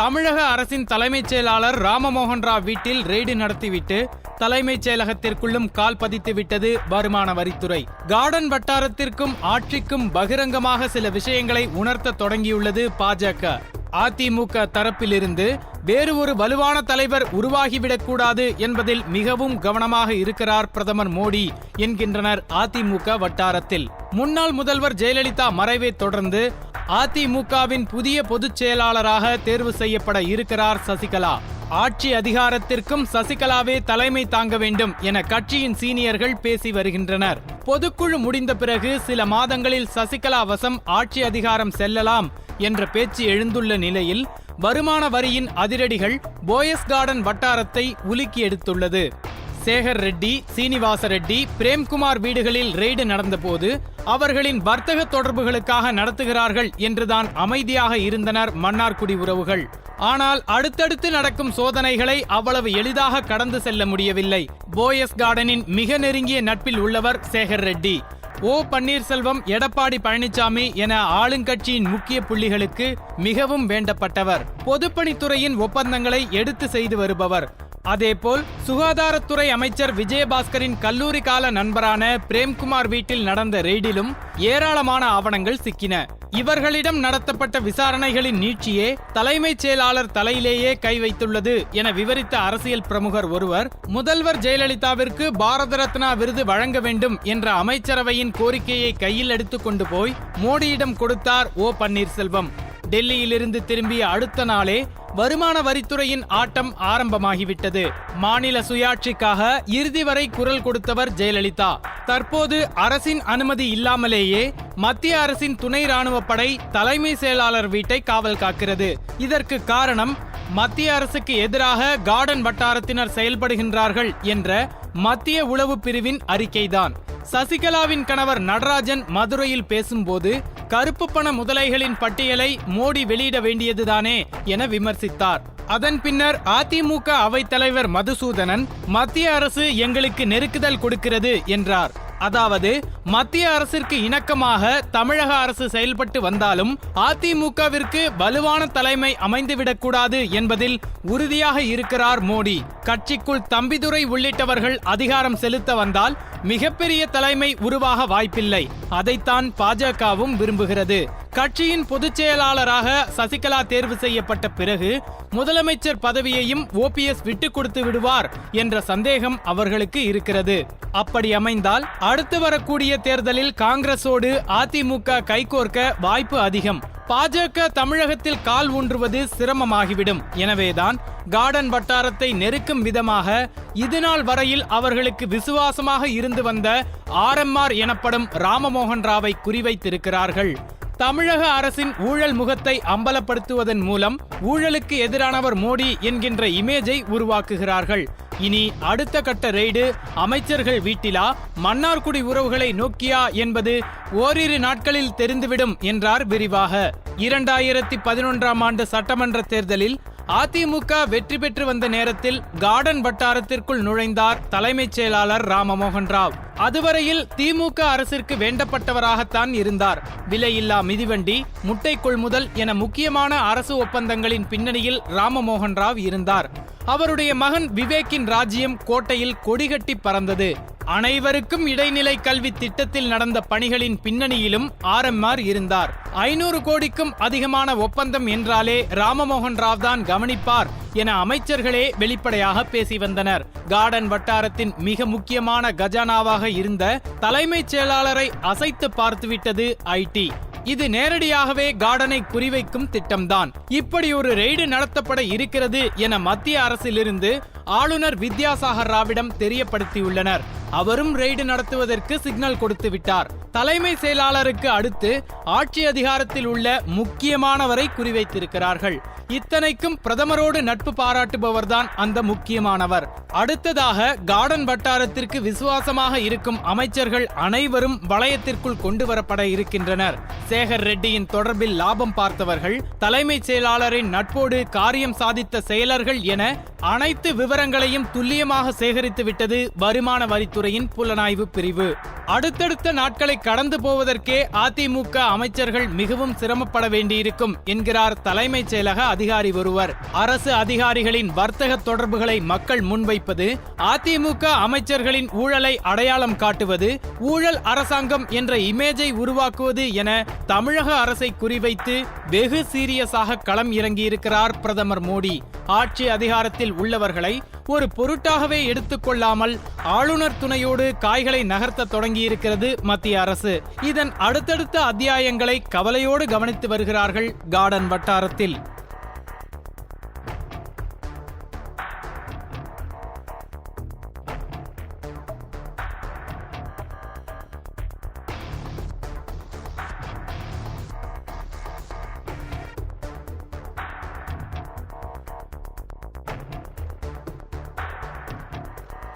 தமிழக அரசின் தலைமைச் செயலாளர் ராமமோகன் ராவ் வீட்டில் ரெய்டு நடத்திவிட்டு தலைமைச் செயலகத்திற்குள்ளும் கால் பதித்து விட்டது வருமான வரித்துறை. கார்டன் வட்டாரத்திற்கும் ஆட்சிக்கும் பகிரங்கமாக சில விஷயங்களை உணர்த்த தொடங்கியுள்ளது பாஜக. அதிமுக தரப்பிலிருந்து வேறு ஒரு வலுவான தலைவர் உருவாகிவிடக்கூடாது என்பதில் மிகவும் கவனமாக இருக்கிறார் பிரதமர் மோடி என்கின்றனர் அதிமுக வட்டாரத்தில். முன்னாள் முதல்வர் ஜெயலலிதா மறைவை தொடர்ந்து அதிமுகவின் புதிய பொதுச் செயலாளராக தேர்வு செய்யப்பட இருக்கிறார் சசிகலா. ஆட்சி அதிகாரத்திற்கும் சசிகலாவே தலைமை தாங்க வேண்டும் என கட்சியின் சீனியர்கள் பேசி வருகின்றனர். பொதுக்குழு முடிந்த பிறகு சில மாதங்களில் சசிகலா வசம் ஆட்சி அதிகாரம் செல்லலாம் என்ற பேச்சு எழுந்துள்ள நிலையில் வருமான வரியின் அதிரடிகள் போயஸ் கார்டன் வட்டாரத்தை உலுக்கி எடுத்துள்ளது. சேகர் ரெட்டி சீனிவாச ரெட்டி பிரேம்குமார் வீடுகளில் ரெய்டு நடந்தபோது அவர்களின் வர்த்தக தொடர்புகளுக்காக நடத்துகிறார்கள் என்றுதான் அமைதியாக இருந்தனர் மன்னார்குடி உறவுகள். ஆனால் அடுத்தடுத்து நடக்கும் சோதனைகளை அவ்வளவு எளிதாக கடந்து செல்ல முடியவில்லை. போயஸ் கார்டனின் மிக நெருங்கிய நட்பில் உள்ளவர் சேகர் ரெட்டி. ஓ பன்னீர்செல்வம் எடப்பாடி பழனிசாமி என ஆளுங்கட்சியின் முக்கிய புள்ளிகளுக்கு மிகவும் வேண்டப்பட்டவர். பொதுப்பணித்துறையின் ஒப்பந்தங்களை எடுத்து செய்து வருபவர். அதேபோல் சுகாதாரத்துறை அமைச்சர் விஜயபாஸ்கரின் கல்லூரி கால நண்பரான பிரேம்குமார் வீட்டில் நடந்த ரெய்டிலும் ஏராளமான ஆவணங்கள் சிக்கின. இவர்களிடம் நடத்தப்பட்ட விசாரணைகளின் நீட்சியே தலைமைச் செயலாளர் தலையிலேயே கை வைத்துள்ளது என விவரித்த அரசியல் பிரமுகர் ஒருவர் முதல்வர் ஜெயலலிதாவிற்கு பாரத ரத்னா விருது வழங்க வேண்டும் என்ற அமைச்சரவையின் கோரிக்கையை கையில் எடுத்துக்கொண்டு போய் மோடியிடம் கொடுத்தார் ஓ பன்னீர்செல்வம். டெல்லியிலிருந்து திரும்பிய அடுத்த நாளே வருமான வரித்துறையின் ஆட்டம் ஆரம்பமாகிவிட்டது. மாநில சுயாட்சிக்காக இறுதி வரை குரல் கொடுத்தவர் ஜெயலலிதா. தற்போது அரசின் அனுமதி இல்லாமலேயே மத்திய அரசின் துணை ராணுவ படை தலைமை செயலாளர் வீட்டை காவல் காக்கிறது. இதற்கு காரணம் மத்திய அரசுக்கு எதிராக கார்டன் வட்டாரத்தினர் செயல்படுகின்றார்கள் என்ற மத்திய உளவு பிரிவின் அறிக்கைதான். சசிகலாவின் கணவர் நடராஜன் மதுரையில் பேசும்போது கருப்பு பண முதலைகளின் பட்டியலை மோடி வெளியிட வேண்டியதுதானே என விமர்சித்தார். அதன் பின்னர் அதிமுக அவைத்தலைவர் மதுசூதனன் மத்திய அரசு எங்களுக்கு நெருக்குதல் கொடுக்கிறது என்றார். அதாவது மத்திய அரசிற்கு இணக்கமாக தமிழக அரசு செயல்பட்டு வந்தாலும் அதிமுகவிற்கு வலுவான தலைமை அமைந்துவிடக்கூடாது என்பதில் உறுதியாக இருக்கிறார் மோடி. கட்சிக்குள் தம்பிதுரை உள்ளிட்டவர்கள் அதிகாரம் செலுத்த வந்தால் மிகப்பெரிய தலைமை உருவாக வாய்ப்பில்லை. அதைத்தான் பாஜகவும் விரும்புகிறது. கட்சியின் பொதுச் செயலாளராக சசிகலா தேர்வு செய்யப்பட்ட பிறகு முதலமைச்சர் பதவியையும் ஓபிஎஸ் விட்டுக் கொடுத்து விடுவார் என்ற சந்தேகம் அவர்களுக்கு இருக்கிறது. அப்படி அமைந்தால் அடுத்து வரக்கூடிய தேர்தலில் காங்கிரசோடு அதிமுக கைகோர்க்க வாய்ப்பு அதிகம். பாஜக தமிழகத்தில் கால் ஊன்றுவது சிரமமாகிவிடும். எனவேதான் கார்டன் வட்டாரத்தை நெருக்கும் விதமாக இதுநாள் வரையில் அவர்களுக்கு விசுவாசமாக இருந்து வந்த ஆர்எம்ஆர் எனப்படும் ராமமோகன் ராவை குறிவைத்திருக்கிறார்கள். தமிழக அரசின் ஊழல் முகத்தை அம்பலப்படுத்துவதன் மூலம் ஊழலுக்கு எதிரானவர் மோடி என்கின்ற இமேஜை உருவாக்குகிறார்கள். இனி அடுத்த கட்ட ரெய்டு அமைச்சர்கள் வீட்டிலா? மன்னார்குடி உறவுகளை நோக்கியா என்பது ஓரிரு நாட்களில் தெரிந்துவிடும் என்றார் விரிவாக. இரண்டாயிரத்தி பதினொன்றாம் ஆண்டு சட்டமன்ற தேர்தலில் அதிமுக வெற்றி பெற்று வந்த நேரத்தில் கார்டன் வட்டாரத்திற்குள் நுழைந்தார் தலைமைச் செயலாளர் ராமமோகன் ராவ் அதுவரையில் திமுக அரசிற்கு வேண்டப்பட்டவராகத்தான் இருந்தார். விலையில்லா மிதிவண்டி முட்டை கொள்முதல் என முக்கியமான அரசு ஒப்பந்தங்களின் பின்னணியில் ராமமோகன் ராவ் இருந்தார். அவருடைய மகன் விவேக்கின் ராஜ்யம் கோட்டையில் கொடிகட்டி பறந்தது. அனைவருக்கும் இடைநிலை கல்வி திட்டத்தில் நடந்த பணிகளின் பின்னணியிலும் ஆர்எம்ஆர் இருந்தார். ஐநூறு கோடிக்கும் அதிகமான ஒப்பந்தம் என்றாலே ராமமோகன் ராவ் தான் கவனிப்பார் என அமைச்சர்களே வெளிப்படையாக பேசி வந்தனர். கார்டன் வட்டாரத்தின் மிக முக்கியமான கஜானாவாக இருந்த தலைமைச் செயலாளரை அசைத்து பார்த்துவிட்டது ஐடி. இது நேரடியாகவே கார்டனை குறிவைக்கும் திட்டம்தான். இப்படி ஒரு ரெய்டு நடத்தப்பட இருக்கிறது என மத்திய அரசிலிருந்து ஆளுநர் வித்யாசாகர் ராவிடம் தெரியப்படுத்தியுள்ளனர். அவரும் ரெய்டு நடத்துவதற்கு சிக்னல் கொடுத்து விட்டார் தலைமை செயலாளருக்கு அடுத்து ஆட்சி அதிகாரத்தில் உள்ள முக்கியமானவரை குறிவைத்திருக்கிறார்கள். இத்தனைக்கும் பிரதமரோடு நட்பு பாராட்டுபவர்தான் அந்த முக்கியமானவர். அடுத்ததாக கார்டன் வட்டாரத்திற்கு விசுவாசமாக இருக்கும் அமைச்சர்கள் அனைவரும் வளையத்திற்குள் கொண்டு வரப்பட இருக்கின்றனர். சேகர் ரெட்டியின் தொடர்பில் லாபம் பார்த்தவர்கள் தலைமைச் செயலாளரின் நட்போடு காரியம் சாதித்த செயலர்கள் என அனைத்து விவரங்களையும் துல்லியமாக சேகரித்து விட்டது வருமான வரித்துறையின் புலனாய்வு பிரிவு. அடுத்தடுத்த நாட்களை கடந்து போவதற்கே அதிமுக அமைச்சர்கள் மிகவும் சிரமப்பட வேண்டியிருக்கும் என்கிறார் தலைமைச் செயலக அதிகாரி ஒருவர். அரசு அதிகாரிகளின் வர்த்தக தொடர்புகளை மக்கள் முன்வைப்பது அதிமுக அமைச்சர்களின் ஊழலை அடையாளம் காட்டுவது ஊழல் அரசாங்கம் என்ற இமேஜை உருவாக்குவது என தமிழக அரசை குறிவைத்து வெகு சீரியஸாக களம் இறங்கியிருக்கிறார் பிரதமர் மோடி. ஆட்சி அதிகாரத்தில் உள்ளவர்களை ஒரு பொருட்டாகவே எடுத்துக்கொள்ளாமல் ஆளுநர் துணையோடு காய்களை நகர்த்த தொடங்கியிருக்கிறது மத்திய அரசு. இதன் அடுத்தடுத்த அத்தியாயங்களை கவலையோடு கவனித்து வருகிறார்கள் கார்டன் வட்டாரத்தில்.